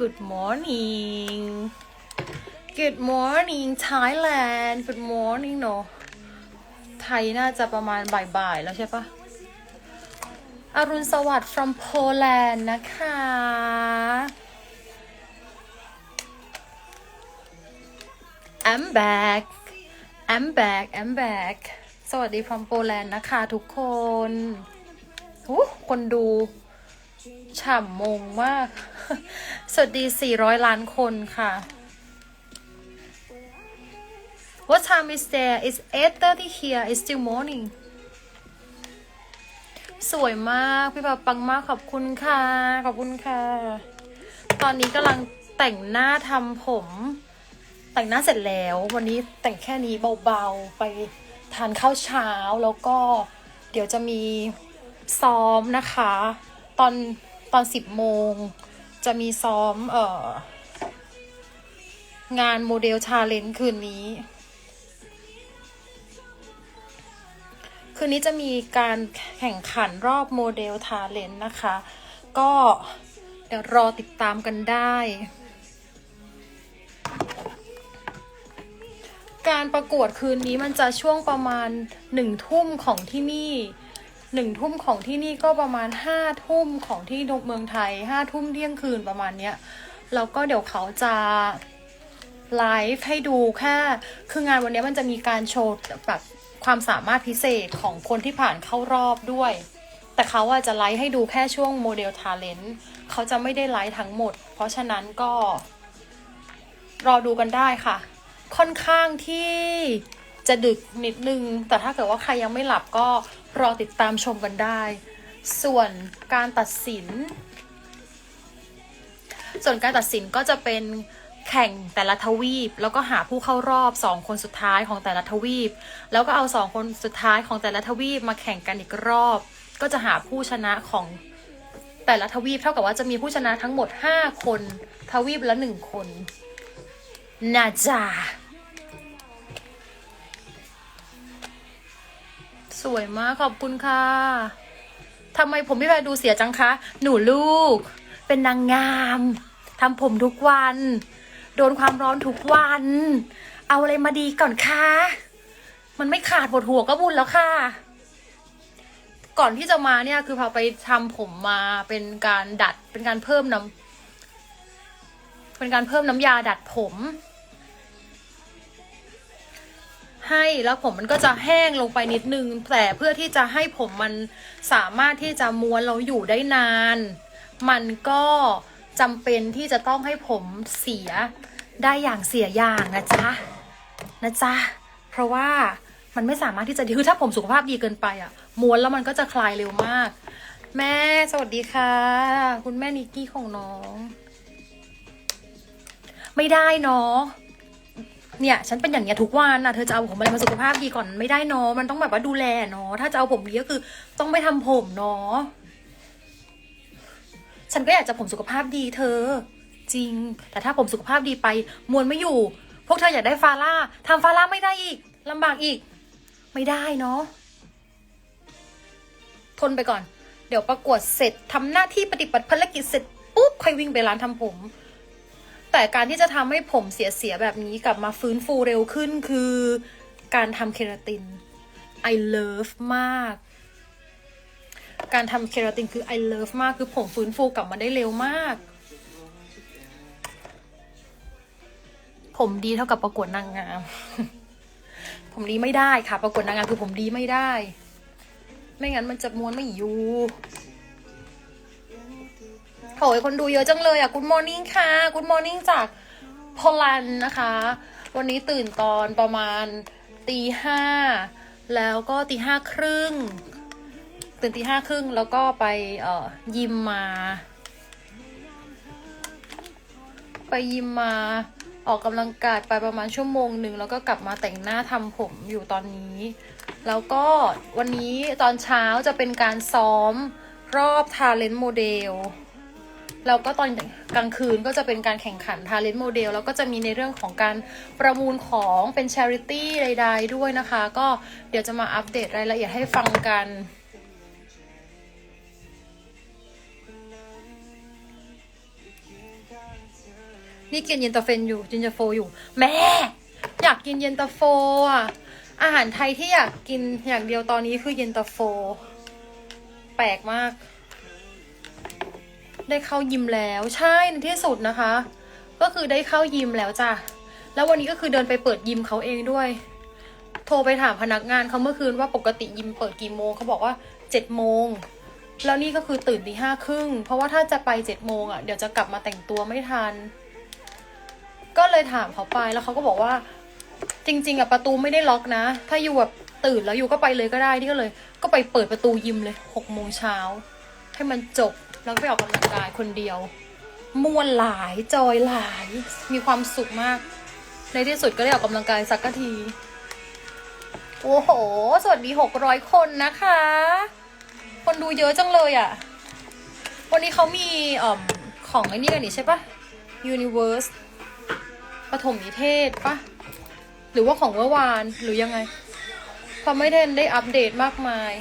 Good morning Good morning Thailand Good morning เนอะไทยน่าจะประมาณบ่ายๆแล้วใช่ปะอรุณสวัสดิ์ from Poland นะคะ I'm back I'm back I'm back สวัสดี from Poland นะคะทุกคนหูคนดู ฉ่ำมงมาก สวัสดี 400 ล้านคนค่ะ What time is there? It's 8:30 here. It's still morning. สวยมาก พี่ปาปังมากขอบคุณค่ะ ขอบคุณค่ะ ตอนนี้กำลังแต่งหน้าทำผม แต่งหน้าเสร็จแล้ว วันนี้แต่งแค่นี้เบาๆ ไปทานข้าวเช้าแล้วก็เดี๋ยวจะมีซ้อมนะคะ ตอนตอนสิบโมง จะมีซ้อมเอ่องานโมเดลชาเลนจ์คืนนี้ คืนนี้จะมีการแข่งขันรอบโมเดลทาเลนต์นะคะ ก็เดี๋ยวรอติดตามกันได้ การประกวดคืนนี้มันจะช่วงประมาณหนึ่งทุ่มของที่นี่ หนึ่งทุ่มของที่นี่ก็ประมาณห้าทุ่มของที่เมืองไทยห้าทุ่มเที่ยงคืนประมาณเนี้ยแล้วก็เดี๋ยวเขาจะไลฟ์ให้ดูแค่คืองานวันนี้มันจะมีการโชว์แบบความสามารถพิเศษของคนที่ผ่านเข้ารอบด้วย แต่เขาอะจะไลฟ์ให้ดูแค่ช่วงโมเดลทาเลนต์เขาจะไม่ได้ไลฟ์ทั้งหมด เพราะฉะนั้นก็รอดูกันได้ค่ะ ค่อนข้างที่ จะดึกนิดนึง แต่ถ้าเกิดว่าใครยังไม่หลับก็รอติดตามชมกันได้ ส่วนการตัดสิน ส่วนการตัดสินก็จะเป็นแข่งแต่ละทวีป แล้วก็หาผู้เข้ารอบสองคนสุดท้ายของแต่ละทวีป แล้วก็เอาสองคนสุดท้ายของแต่ละทวีปมาแข่งกันอีกรอบ ก็จะหาผู้ชนะของแต่ละทวีปเท่ากับว่าจะมีผู้ชนะทั้งหมด 5 คน ทวีปละหนึ่งคนนะจ๊ะ สวยมากขอบคุณค่ะทำไมผมพี่แพรดูเสียจังคะ หนูลูก เป็นนางงามทำผมทุกวัน โดนความร้อนทุกวัน เอาอะไรมาดีก่อนคะ มันไม่ขาดปวดหัวก็บุญแล้วค่ะ ก่อนที่จะมาเนี่ยคือพาไปทำผมมาเป็นการดัดเป็นการเพิ่มน้ำเป็นการเพิ่มน้ำยาดัดผม ให้แล้วผมมันก็จะแห้งลงไปนิดนึงแต่เพื่อที่จะให้ผมมันสามารถที่จะม้วนเราอยู่ได้นาน มันก็จำเป็นที่จะต้องให้ผมเสียได้อย่างเสียอย่างนะจ๊ะนะจ๊ะเพราะว่ามันไม่สามารถที่จะคือถ้าผมสุขภาพดีเกินไปอะม้วนแล้วมันก็จะคลายเร็วมาก แม่สวัสดีค่ะ คุณแม่นิกกี้ของน้อง ไม่ได้เนาะ เนี่ย ฉันเป็นอย่างเงี้ยทุกวันนะเธอจะเอาผมอะไรมาสุขภาพดีก่อนไม่ได้เนาะมันต้องแบบว่าดูแลเนาะถ้าจะเอาผมดีก็คือต้องไม่ทำผมเนาะฉันก็อยากจะผมสุขภาพดีเธอ จริง แต่ถ้าผมสุขภาพดีไป มวลไม่อยู่ พวกเธออยากได้ฟาร่าทำฟาร่าไม่ได้อีกลำบากอีก ไม่ได้เนาะทนไปก่อน เดี๋ยวประกวดเสร็จทำหน้าที่ปฏิบัติภารกิจเสร็จปุ๊บค่อยวิ่งไปร้านทำผม แต่การที่จะทำให้ผมเสียๆแบบนี้กลับมาฟื้นฟูเร็วขึ้นคือการทำเคราติน I love มาก การทำเคราตินคือ I love มากคือผมฟื้นฟูกลับมาได้เร็วมาก ผมดีเท่ากับประกวดนางงาม ผมดีไม่ได้ค่ะ ประกวดนางงามคือผมดีไม่ได้ ไม่งั้นมันจะม้วนไม่อยู่ โอ้ยคนดูเยอะจังเลยอะ Good morning ค่ะ Good morning จากโพลันนะคะ วันนี้ตื่นตอนประมาณตีห้าแล้วก็ตีห้าครึ่งตื่นตีห้าครึ่งแล้วก็ไปเอ่อยิมมา ไปยิมมาออกกำลังกายไปประมาณชั่วโมงหนึ่งแล้วก็กลับมาแต่งหน้าทำผมอยู่ตอนนี้ แล้วก็วันนี้ตอนเช้าจะเป็นการซ้อมรอบทาเลนต์โมเดล แล้วก็ตอนกลางคืนก็จะเป็นการแข่งขันทาเลนต์โมเดลแล้วก็จะมีในเรื่องของการประมูลของเป็น charity ใดๆด้วยนะคะ ก็เดี๋ยวจะมาอัปเดตรายละเอียดให้ฟังกันนี่กินเย็นตาเฟนอยู่เย็นตาโฟอยู่ แม่ อยากกินเย็นตาโฟอะอาหารไทยที่อยากกินอย่างเดียวตอนนี้คือเย็นตาโฟ แปลกมาก ได้เข้ายิมแล้วใช่ในที่สุดนะคะ ก็คือได้เข้ายิมแล้วจ้ะแล้ววันนี้ก็คือเดินไปเปิดยิมเขาเองด้วย โทรไปถามพนักงานเขาเมื่อคืนว่าปกติยิมเปิดกี่โมงเขาบอกว่าเจ็ดโมงแล้วนี่ก็คือตื่นตีห้าครึ่งเพราะว่าถ้าจะไปเจ็ดโมงอะเดี๋ยวจะกลับมาแต่งตัวไม่ทัน ก็เลยถามเขาไปแล้วเขาก็บอกว่า จริง ๆอะประตูไม่ได้ล็อกนะ ถ้าอยู่แบบตื่นแล้วอยู่ก็ไปเลยก็ได้นี่ก็เลย ก็ไปเปิดประตูยิมเลยหกโมงเช้า ให้มันจบแล้วก็ไปออกกำลังกายคนเดียวม่วนหลายจอยหลาย มีความสุขมาก ในที่สุดก็ได้ออกกำลังกายสักที โอ้โห สวัสดีหกร้อยคนนะคะ คนดูเยอะจังเลยอะ่ะ วันนี้เขามีอ่อของไอ้นี่กันนี่ใช่ปะ Universe ปฐมนิเทศปะ หรือว่าของเมื่อวานหรือยังไงเพราะไม่ได้ได้อัปเดตมากมาย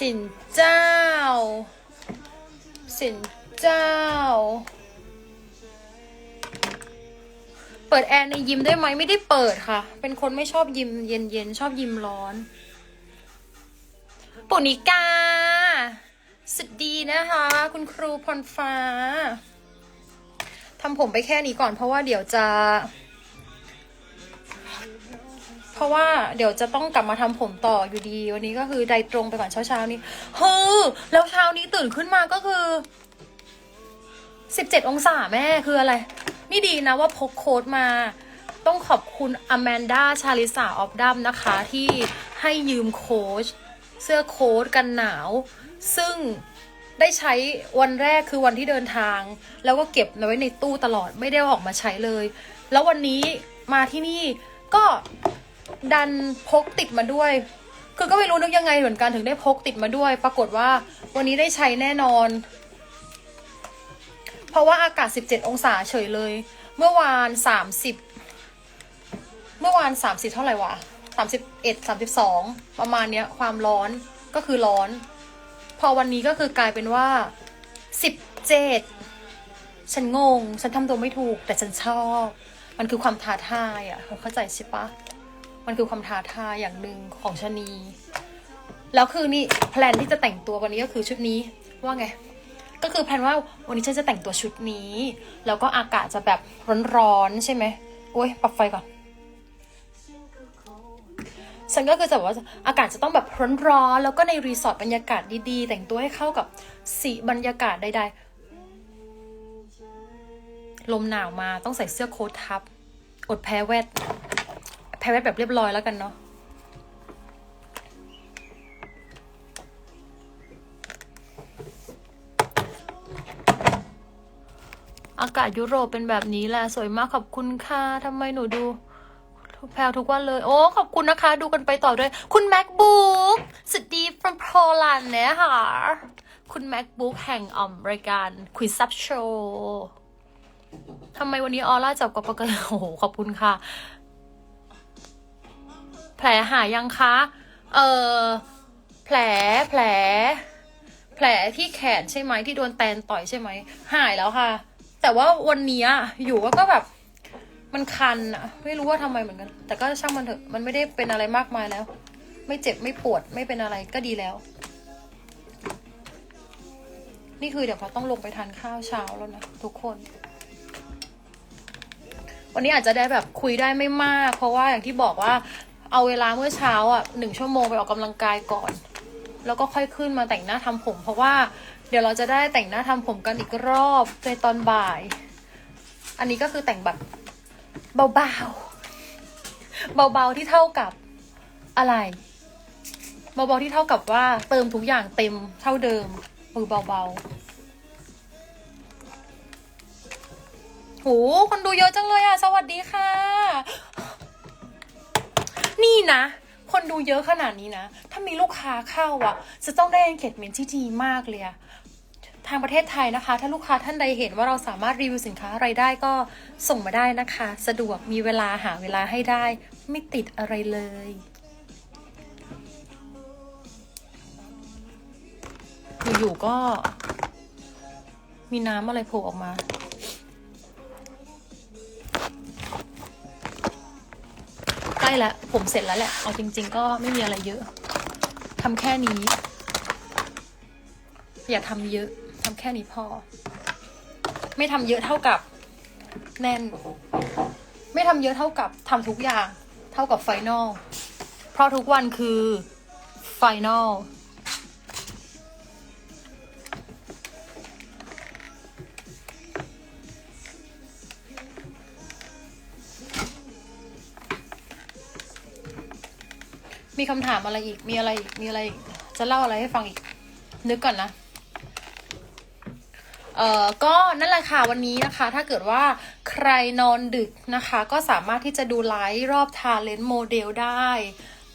สินเจ้า สินเจ้า เปิดแอร์ในยิมได้ไหมไม่ได้เปิดค่ะ เป็นคนไม่ชอบยิมเย็นๆ ชอบยิมร้อนปุนิกาสุดดีนะคะ คุณครูพรฟ้าทำผมไปแค่นี้ก่อนเพราะว่าเดี๋ยวจะ ราะว่าเดี๋ยวจะต้องกลับมาทำผมต่ออยู่ดี วันนี้ก็คือไดตรงไปก่อนเช้าๆนี้เฮ้อแล้วเช้านี้ตื่นขึ้นมาก็คือ17องศาแม่คืออะไร นี่ดีนะว่าพกโค้ดมา ต้องขอบคุณอแมนดาชาลิสาออฟดัมนะคะ ที่ให้ยืมโค้ชเสื้อโค้ทกันหนาว ซึ่งได้ใช้วันแรกคือวันที่เดินทาง แล้วก็เก็บไว้ในตู้ตลอดไม่ได้ออกมาใช้เลย แล้ววันนี้มาที่นี่ก็ ดันพกติดมาด้วย คือก็ไม่รู้นึกยังไงเหมือนกันถึงได้พกติดมาด้วย ปรากฏว่าวันนี้ได้ใช้แน่นอน เพราะว่าอากาศ 17 องศาเฉยเลย เมื่อวาน 30 เมื่อวาน 30 เท่าไหร่วะ31 32 ประมาณเนี้ย ความร้อนก็คือร้อน พอวันนี้ก็คือกลายเป็นว่า 17 ฉันงง ฉันทำตัวไม่ถูก แต่ฉันชอบ มันคือความท้าทายอะ่ะเข้าใจใช่ปะ มันคือความท้าทายอย่างหนึ่งของชนี แล้วคือนี่แพลนที่จะแต่งตัววันนี้ก็คือชุดนี้ว่าไง ก็คือแพลนว่าวันนี้ฉันจะแต่งตัวชุดนี้ แล้วก็อากาศจะแบบร้อนๆใช่ไหมโอ้ยปรับไฟก่อน ฉันก็คือจะบอกว่าอากาศจะต้องแบบร้อนๆแล้วก็ในรีสอร์ทบรรยากาศดีๆ แต่งตัวให้เข้ากับสีบรรยากาศใดๆลมหนาวมาต้องใส่เสื้อโค้ททับ อดแพ้แวด แพ้แวดแบบเรียบร้อยแล้วกันเนาะอากาศยุโรปเป็นแบบนี้แหละสวยมากขอบคุณค่ะทำไมหนูดูแพลวทุกวันเลย โอ้ ขอบคุณนะคะ ดูกันไปต่อด้วย คุณ macbook สวัสดี from Poland เนี่ยค่ะ คุณ macbook แห่งอ่อมรายการ quiz up show ทำไมวันนี้ออร่าจับกว่าปกติโอ้โห ขอบคุณค่ะ แผลหายยังคะ เออแผลแผล แผลที่แขนใช่ไหมที่โดนแตนต่อยใช่ไหมหายแล้วค่ะ แต่ว่าวันนี้อยู่ก็แบบมันคันอะไม่รู้ว่าทำไมเหมือนกัน แต่ก็ช่างมันเถอะมันไม่ได้เป็นอะไรมากมายแล้ว ไม่เจ็บไม่ปวดไม่เป็นอะไรก็ดีแล้ว นี่คือเดี๋ยวเขาต้องลงไปทานข้าวเช้าแล้วนะทุกคน วันนี้อาจจะได้แบบคุยได้ไม่มาก เพราะว่าอย่างที่บอกว่า เอาเวลาเมื่อเช้าอะหนึ่งชั่วโมงไปออกกำลังกายก่อน แล้วก็ค่อยขึ้นมาแต่งหน้าทำผม เพราะว่าเดี๋ยวเราจะได้แต่งหน้าทำผมกันอีกรอบในตอนบ่าย อันนี้ก็คือแต่งแบบเบาๆ เบาๆที่เท่ากับอะไร เบาๆที่เท่ากับว่าเติมทุกอย่างเต็มเท่าเดิมมือเบาๆโหคนดูเยอะจังเลยอะ สวัสดีค่ะ นี่นะ คนดูเยอะขนาดนี้นะ ถ้ามีลูกค้าเข้าอะ จะต้องได้ engagement ที่ดีมากเลยอะทางประเทศไทยนะคะ ถ้าลูกค้าท่านใดเห็นว่าเราสามารถรีวิวสินค้าอะไรได้ก็ส่งมาได้นะคะ สะดวกมีเวลาหาเวลาให้ได้ ไม่ติดอะไรเลยอยู่ๆก็มีน้ำอะไรโผล่ออกมา ล้แล้วผมเสร็จแล้วแหละ เอาจริง ๆ ก็ไม่มีอะไรเยอะทำแค่นี้ อย่าทำเยอะทำแค่นี้พอ ไม่ทำเยอะเท่ากับแน่น ไม่ทำเยอะเท่ากับทำทุกอย่าง เท่ากับไฟนอลเพราะทุกวันคือไฟนอล มีคำถามอะไรอีก มีอะไรอีก มีอะไรอีก จะเล่าอะไรให้ฟังอีก นึกก่อนนะ เอ่อ ก็นั่นแหละค่ะวันนี้นะคะ ถ้าเกิดว่าใครนอนดึกนะคะ ก็สามารถที่จะดูไลฟ์รอบทาเลนต์โมเดลได้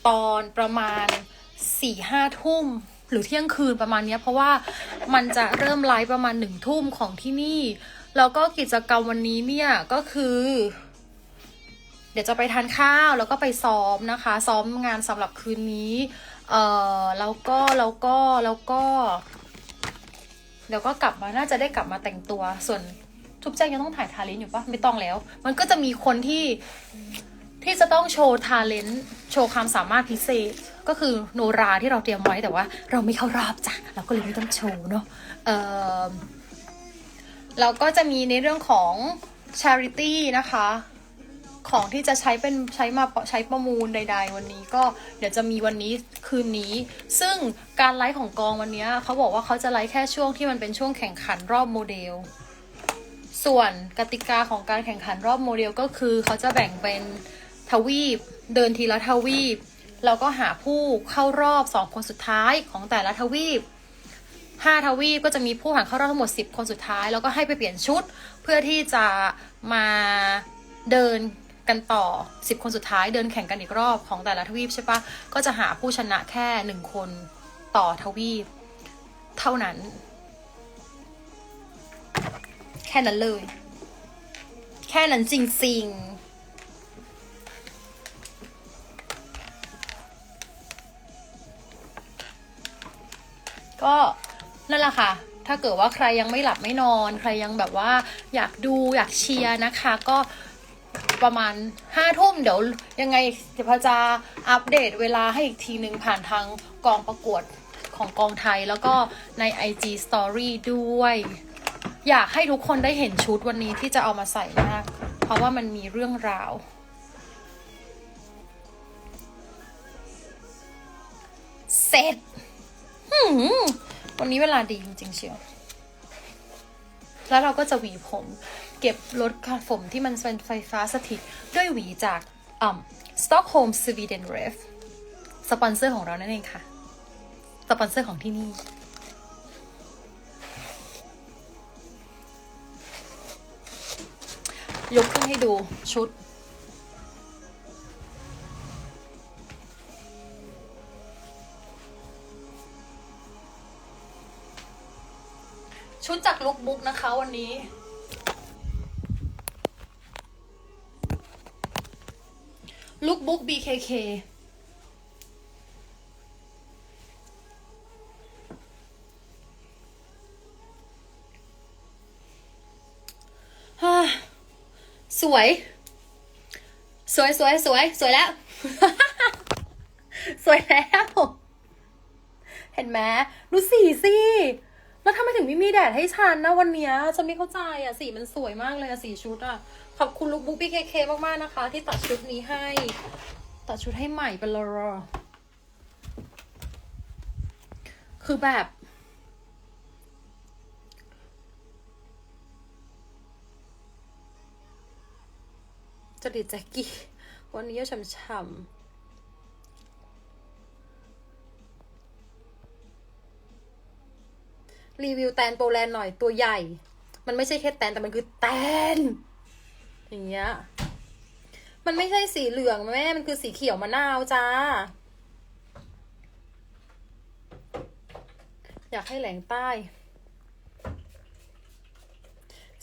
ตอนประมาณสี่ห้าทุ่มหรือเที่ยงคืนประมาณเนี้ยเพราะว่ามันจะเริ่มไลฟ์ประมาณหนึ่งทุ่มของที่นี่ แล้วก็กิจกรรมวันนี้เนี่ยก็คือ เดี๋ยวจะไปทานข้าวแล้วก็ไปซ้อมนะคะ ซ้อมงานสำหรับคืนนี้ เอ่อแล้วก็แล้วก็แล้วก็เดี๋ยวก็กลับมาน่าจะได้กลับมาแต่งตัว ส่วนทุบแจ้งยังต้องถ่ายทาเลนต์อยู่ปะไม่ต้องแล้ว มันก็จะมีคนที่ที่จะต้องโชว์ทาเลนต์โชว์ความสามารถพิเศษก็คือโนราที่เราเตรียมไว้แต่ว่า เราไม่เข้ารอบจ้ะเราก็เลยไม่ต้องโชว์เนาะเอ่อเราก็จะมีในเรื่องของ charity นะคะ ของที่จะใช้เป็นใช้มาใช้ประมูลใด ๆ วันนี้ก็เดี๋ยวจะมีวันนี้คืนนี้ ซึ่งการไลฟ์ของกองวันนี้เขาบอกว่าเขาจะไลฟ์แค่ช่วงที่มันเป็นช่วงแข่งขันรอบโมเดล ส่วนกติกาของการแข่งขันรอบโมเดลก็คือเขาจะแบ่งเป็นทวีป เดินทีละทวีปแล้วก็หาผู้เข้ารอบสองคนสุดท้ายของแต่ละทวีปห้าทวีปก็จะมีผู้ผ่านเข้ารอบทั้งหมด 10 คนสุดท้าย แล้วก็ให้ไปเปลี่ยนชุด เพื่อที่จะมาเดิน กันต่อ 10 คนสุดท้ายเดินแข่งกันอีกรอบของแต่ละทวีปใช่ปะก็จะหาผู้ชนะแค่หนึ่งคนต่อทวีป เท่านั้น แค่นั้นเลย แค่นั้นจริงๆก็นั่นแหละค่ะ ถ้าเกิดว่าใครยังไม่หลับไม่นอน ใครยังแบบว่าอยากดูอยากเชียร์นะคะ ก็ ประมาณห้าทุ่มเดี๋ยวยังไงเดี๋ยวพจะอัปเดตเวลาให้อีกทีหนึ่งผ่านทางกองประกวดของกองไทยแล้วก็ใน IG Story ด้วย อยากให้ทุกคนได้เห็นชุดวันนี้ที่จะเอามาใส่มาก เพราะว่ามันมีเรื่องราว เสร็จวันนี้เวลาดีจริงๆเชียว แล้วเราก็จะหวีผม เก็บลดค่าผมที่มันเป็นไฟฟ้าสถิตด้วยหวีจากอ่า Stockholm Sweden Ref สปอนเซอร์ของเรานั่นเองค่ะ สปอนเซอร์ของที่นี่ ยกขึ้นให้ดูชุด ชุดจากลุคบุ๊กนะคะวันนี้ ลุคบุ๊ก BKK ฮ่าสวย สวยสวยสวยสวยแล้ว สวยแล้ว เห็นไหมดูสีสิแล้วทำไมถึงไม่มีแดดให้ฉันนะวันเนี้ยฉันไม่เข้าใจอะสีมันสวยมากเลยอะสีชุดอะ ขอบคุณลุคบุ๊กพีเคเคมากๆนะคะ ที่ตัดชุดนี้ให้ ตัดชุดให้ใหม่ไปเลยคือแบบจดิตแจ็กกี้ วันนี้ก็ช่ำๆรีวิวแตนโปแลนด์หน่อยตัวใหญ่ มันไม่ใช่แค่แตนแต่มันคือแตน อย่างเงี้ย มันไม่ใช่สีเหลืองแม่ มันคือสีเขียวมะนาวจ้า อยากให้แหลงใต้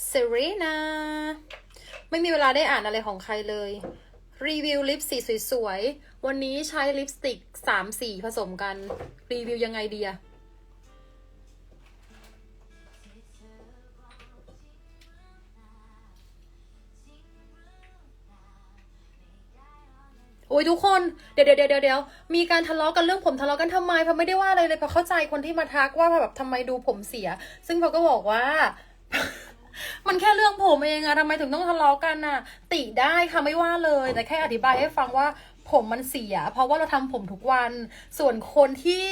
เซรีนาไม่มีเวลาได้อ่านอะไรของใครเลย รีวิวลิปสีสวยๆ วันนี้ใช้ลิปสติกสามสีผสมกัน รีวิวยังไงดีอะ โอ้ยทุกคนเดี๋ยวเดี๋ยวเดี๋ยวเดี๋ยวมีการทะเลาะกันเรื่องผมทะเลาะกันทำไมเพราะไม่ได้ว่าอะไรเลยพราะเข้าใจคนที่มาทักว่าแบบทำไมดูผมเสีย ซึ่งเขาก็บอกว่า มันแค่เรื่องผมเองอะทำไมถึงต้องทะเลาะกันอะติได้ค่ะไม่ว่าเลย แต่แค่อธิบายให้ฟังว่าผมมันเสีย เพราะว่าเราทำผมทุกวัน ส่วนคนที่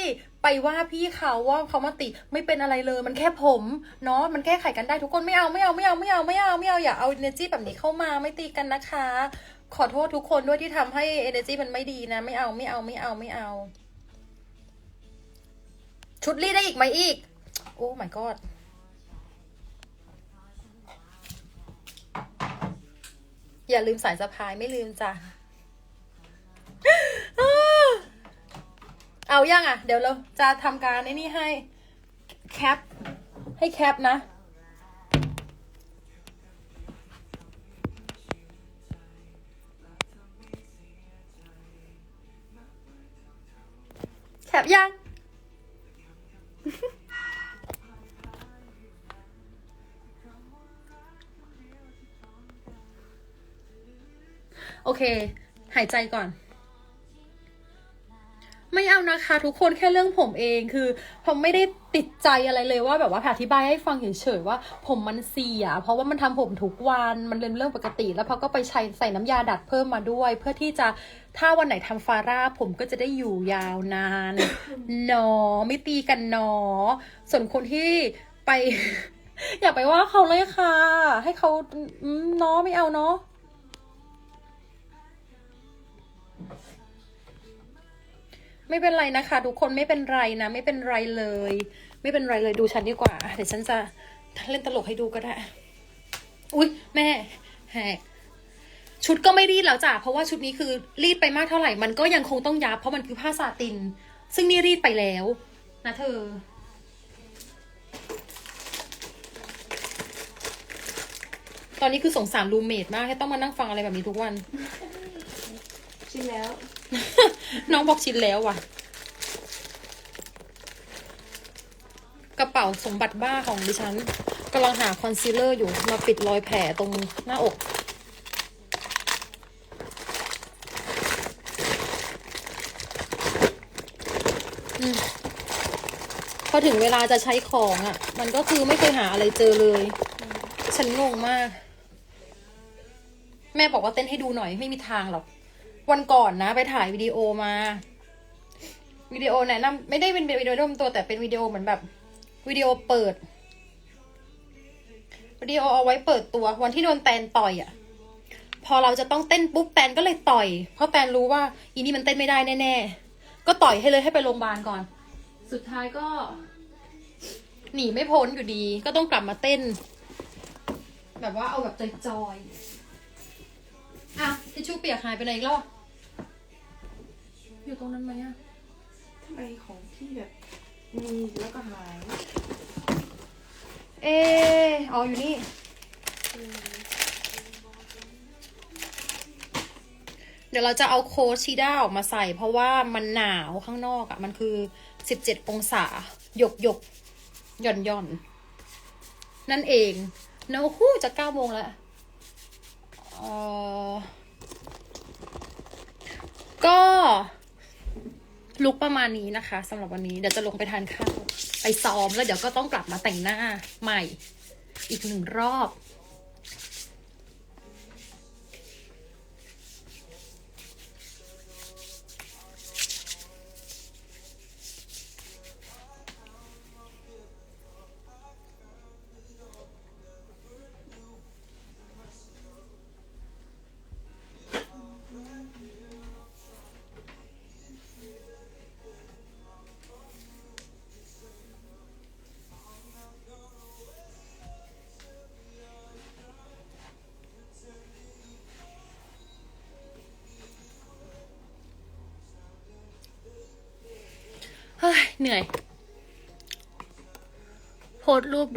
ไปว่าพี่เขาว่าเขามาติไม่เป็นอะไรเลย มันแค่ผมเนาะมันแก้ไขกันได้ทุกคนไม่เอาไม่เอาไม่เอาไม่เอาไม่เอาไม่เอาอย่าเอา energy แบบนี้เข้ามาไม่ตีกันนะคะ ขอโทษทุกคนด้วยที่ทำให้ energy มันไม่ดีนะ ไม่เอาไม่เอาไม่เอาไม่เอา ชุดรีดได้อีกไหมอีก โอ้ my god อย่าลืมสายสะพายไม่ลืมจ้ะ เอายังอะ เดี๋ยวเราจะทำการไอ้นี่ให้ แคป ให้แคปนะ แคปยัง โอเค หายใจก่อน ไม่เอานะคะ ทุกคนแค่เรื่องผมเองคือผมไม่ได้ติดใจอะไรเลยว่าแบบว่าอธิบายให้ฟังเฉยๆว่า ผมมันเสีย เพราะว่ามันทำผมทุกวันมันเป็นเรื่องปกติ แล้วพอก็ไปใช้ใส่น้ำยาดัดเพิ่มมาด้วย เพื่อที่จะถ้าวันไหนทำฟาร่าผมก็จะได้อยู่ยาวนานเนอไม่ตีกันเนอ ส่วนคนที่ไป อย่าไปว่าเขาเลยค่ะ ให้เขาเนาะไม่เอาเนาะ ไม่เป็นไรนะคะ ทุกคนไม่เป็นไรนะ ไม่เป็นไรเลย ไม่เป็นไรเลยดูฉันดีกว่า เดี๋ยวฉันจะเล่นตลกให้ดูก็ได้ อุ๊ยแม่แหกชุดก็ไม่รีดแล้วจ้ะเพราะว่าชุดนี้คือรีดไปมากเท่าไหร่ มันก็ยังคงต้องยับ เพราะมันคือผ้าซาติน ซึ่งนี่รีดไปแล้วนะเธอ ตอนนี้คือสงสารรูเมทมากให้ต้องมานั่งฟังอะไรแบบนี้ทุกวัน ชิมแล้ว น้องบอกชินแล้วว่ะ กระเป๋าสมบัติบ้าของดิฉันกำลังหาคอนซีลเลอร์อยู่มาปิดรอยแผลตรงหน้าอกอพอถึงเวลาจะใช้ของอะ่ะ มันก็คือไม่เคยหาอะไรเจอเลย ฉันงงมาก แม่บอกว่าเต้นให้ดูหน่อยไม่มีทางหรอก วันก่อนนะ ไปถ่ายวิดีโอมาวิดีโอแนะนำไม่ได้เป็นวิดีโอแนะนำตัวแต่เป็นวิดีโอเหมือนแบบวิดีโอเปิดวิดีโอเอาไว้เปิดตัววันที่โดนแตนต่อยอะ่ะ พอเราจะต้องเต้นปุ๊บแตนก็เลยต่อย เพราะแตนรู้ว่าอีนี่มันเต้นไม่ได้แน่ๆก็ต่อยให้เลยให้ไปโรงพยาบาลก่อน สุดท้ายก็ หนีไม่พ้นอยู่ดี ก็ต้องกลับมาเต้น แบบว่าเอาแบบจอยๆอะ ทิชชู่เปียกหายไปไหนอีกแล้วอะอยู่ตรงนั้นไหมอะทำไมของพี่แบบมีแล้วก็หายเอออ๋ออยู่นี่ เดี๋ยวเราจะเอาโค้ชชีด้าออกมาใส่ เพราะว่ามันหนาวข้างนอกอะมันคือสิบเจ็ดองศา หยกหยกหย่อนหย่อนนั่นเองนะโอ้โหจะเก้าโมงแล้วเออ ก็ลุกประมาณนี้นะคะสำหรับวันนี้เดี๋ยวจะลงไปทานข้าวไปซ้อมแล้วเดี๋ยวก็ต้องกลับมาแต่งหน้าใหม่อีกหนึ่งรอบ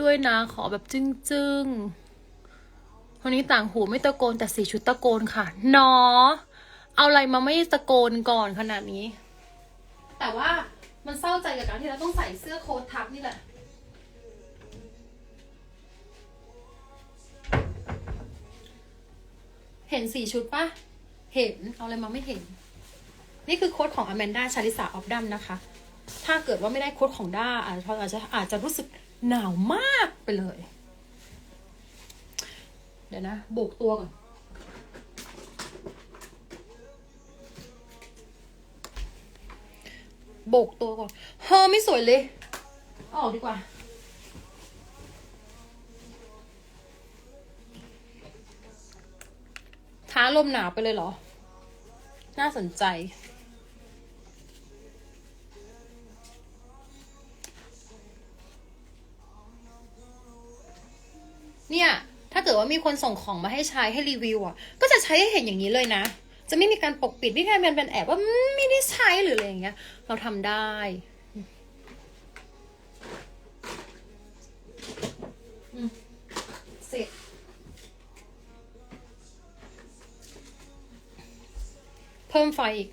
ด้วยนะ ขอแบบจึ้งๆวันนี้ต่างหูไม่ตะโกนแต่สีชุดตะโกนค่ะนาะเอาอะไรมาไม่ตะโกนก่อนขนาดนี้ แต่ว่ามันเศร้าใจกับการที่เราต้องใส่เสื้อโค้ททับนี่แหละเห็นสี่ชุดปะเห็น เอาอะไรมาไม่เห็น นี่คือโค้ดของอแมนดาชาลิสาออฟดัมนะคะ ถ้าเกิดว่าไม่ได้โค้ดของด้าอาจจะอาจจะรู้สึก หนาวมากไปเลย เดี๋ยวนะโบกตัวก่อนโบกตัวก่อนเฮอไม่สวยเลยเอาออกดีกว่า ท้าลมหนาวไปเลยเหรอ น่าสนใจ ดว่ามีคนส่งของมาให้ใช้ให้รีวิวอะ ก็จะใช้ให้เห็นอย่างนี้เลยนะ จะไม่มีการปกปิดไม่มีการเป็นแอบว่าไม่ได้ใช้หรืออะไรอย่างเงี้ย เราทำได้เสร็จเพิ่มไฟอีก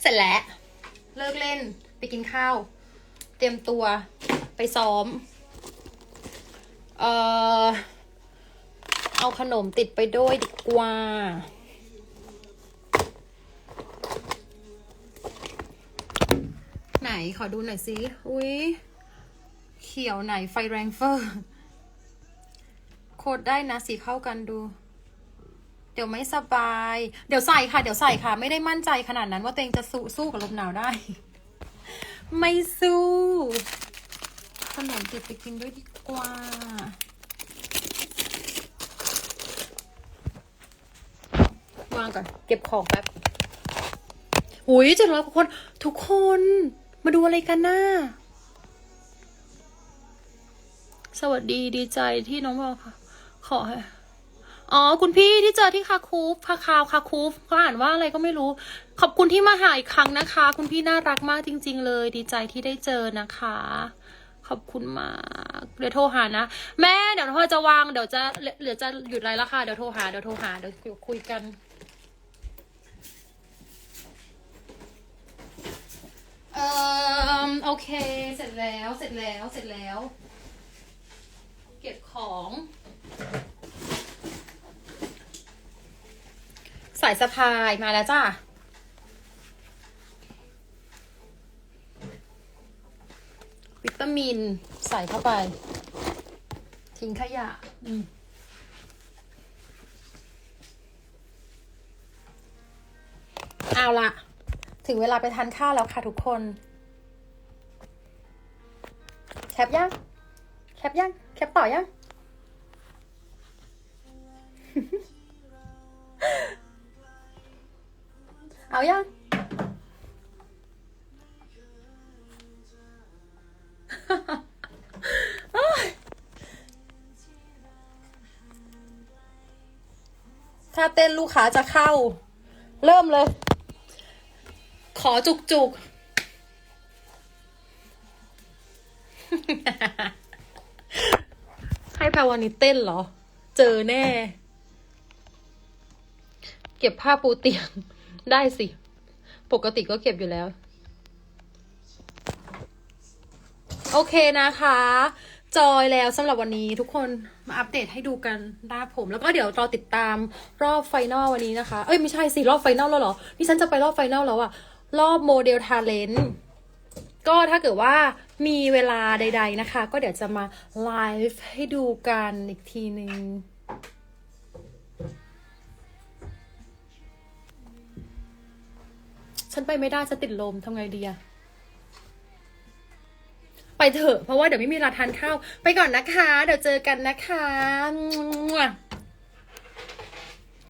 เสร็จแล้ว เลิกเล่นไปกินข้าว เตรียมตัว ไปซ้อม เอ่อ เอาขนมติดไปด้วยดีกว่า ไหนขอดูหน่อยสิ อุ้ยเขียวไหนไฟแรงเฟอร์ โคดได้นะสีเข้ากันดูเดี๋ยวไม่สบาย เดี๋ยวใส่ค่ะ เดี๋ยวใส่ค่ะ ไม่ได้มั่นใจขนาดนั้นว่าตัวเองจะสู้สู้กับลมหนาวได้ ไม่สู้ ขนมติดไปกินด้วยดีกว่า วางก่อน เก็บของแป๊บหุยเจ็ดร้อยกว่าคน ทุกคนมาดูอะไรกันน่าสวัสดีดีใจที่น้องบอกค่ะ ขอให้อ๋อ คุณพี่ที่เจอที่คาคูฟคาคาวคาคูฟเขาอ่านว่าอะไรก็ไม่รู้ ขอบคุณที่มาหาอีกครั้งนะคะ คุณพี่น่ารักมากจริง ๆ เลย ดีใจที่ได้เจอนะคะ ขอบคุณมากเดี๋ยวโทรหานะ แม่เดี๋ยวพ่อจะวางเดี๋ยวจะเดี๋ยวจะหยุดไลฟ์แล้วค่ะเดี๋ยวโทรหาเดี๋ยวโทรหาเดี๋ยวคุยกันเอ่อโอเค เสร็จแล้วเสร็จแล้วเสร็จแล้ว เก็บของ สายสะพายมาแล้วจ้า วิตามินใส่เข้าไป ทิ้งขยะ อืมเอาละถึงเวลาไปทานข้าวแล้วค่ะทุกคน แคปยัง แคปยัง แคปต่อยัง เอายัง ถ้าเต้นลูกค้าจะเข้า เริ่มเลย ขอจุกจุกให้แพรวันนี้เต้นเหรอ เจอแน่ เก็บผ้าปูเตียง ได้สิ ปกติก็เก็บอยู่แล้ว โอเคนะคะ จอยแล้วสำหรับวันนี้ทุกคนมาอัปเดตให้ดูกันได้ผม แล้วก็เดี๋ยวรอติดตามรอบไฟนอลวันนี้นะคะ เอ้ยไม่ใช่สิรอบไฟนอลแล้วเหรอ นี่ฉันจะไปรอบไฟนอลแล้วอะรอบโมเดลทาเลนต์ก็ถ้าเกิดว่ามีเวลาใด ๆนะคะ ก็เดี๋ยวจะมาไลฟ์ให้ดูกันอีกทีหนึ่งฉันไปไม่ได้ฉันติดลมทำไงดีอะ ไปเถอะเพราะว่าเดี๋ยวไม่มีเวลาทานข้าว ไปก่อนนะคะ เดี๋ยวเจอกันนะคะ